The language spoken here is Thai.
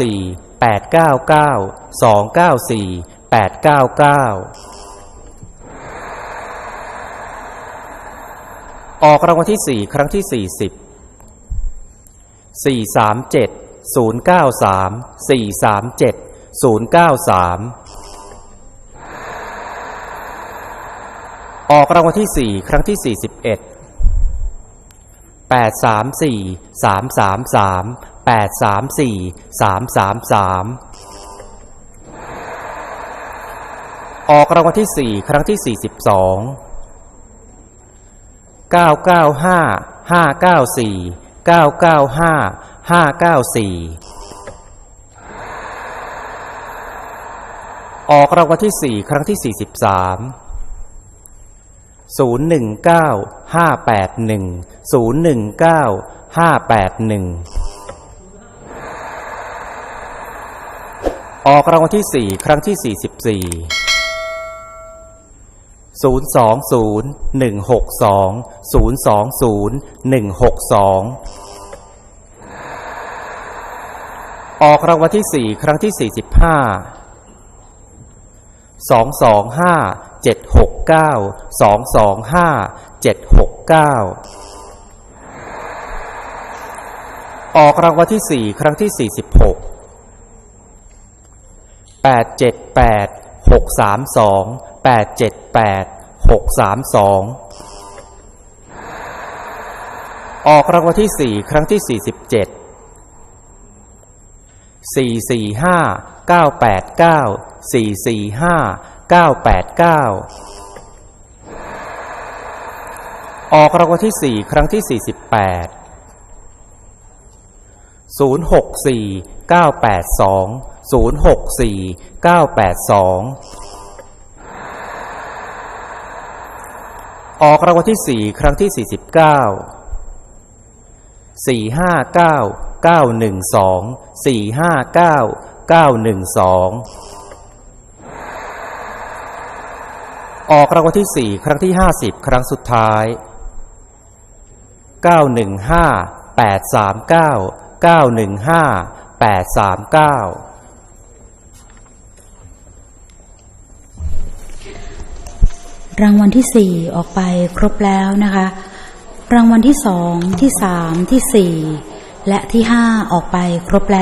สี่แปดเก้าเก้าสองเก้าสี่แปดเก้าเก้าออกรางวัลที่สี่ครั้งที่สี่สิบสี่สามเจ็ดศูนย์เก้าสามสี่สามเจ็ดศูนย์เก้าสามออกรางวัลที่สี่ครั้งที่สี่สิบเอ็ดแปดสามสี่สามสามสาม 8 3 4 3 3 3 ออกรางวัลที่ 4 ครั้งที่ 42 995 594 995 594 ออกรางวัลที่ 4 ครั้งที่ 43 019 581 019 581 ออกรางวัลที่สี่ครั้งที่สี่สิบสี่ศูนย์สองศูนย์หนึ่งหกสองศูนย์สองศูนย์หนึ่งหกสองออกรางวัลที่สี่ครั้งที่สี่สิบห้าสองสองห้าเจ็ดหกเก้าสองสองห้าเจ็ดหกเก้าออกรางวัลที่สี่ครั้งที่สี่สิบหก แปดเจ็ดแปดหกสามสองแปดเจ็ดแปดหกสามสองออกรางวัลที่สี่ครั้งที่สี่สิบเจ็ดสี่สี่ห้าเก้าแปดเก้าสี่สี่ห้าเก้าแปดเก้าออกรางวัลที่สี่ครั้งที่สี่สิบแปดศูนย์หกสี่เก้าแปดสอง064982 ออกรางวัลที่สี่ครั้งที่สี่สิบเก้าสี่ห้าเก้าเก้าหนึ่งสองสี่ห้าเก้าเก้าหนึ่งสองออกรางวัลที่สี่ครั้งที่ห้าสิบครั้งสุดท้ายเก้าหนึ่งห้าแปดสามเก้าเก้าหนึ่งห้าแปดสามเก้า รางวัลที่สี่ออกไปครบแล้วนะคะ รางวัลที่สองที่สามที่สี่และที่ห้าออกไปครบแล้ว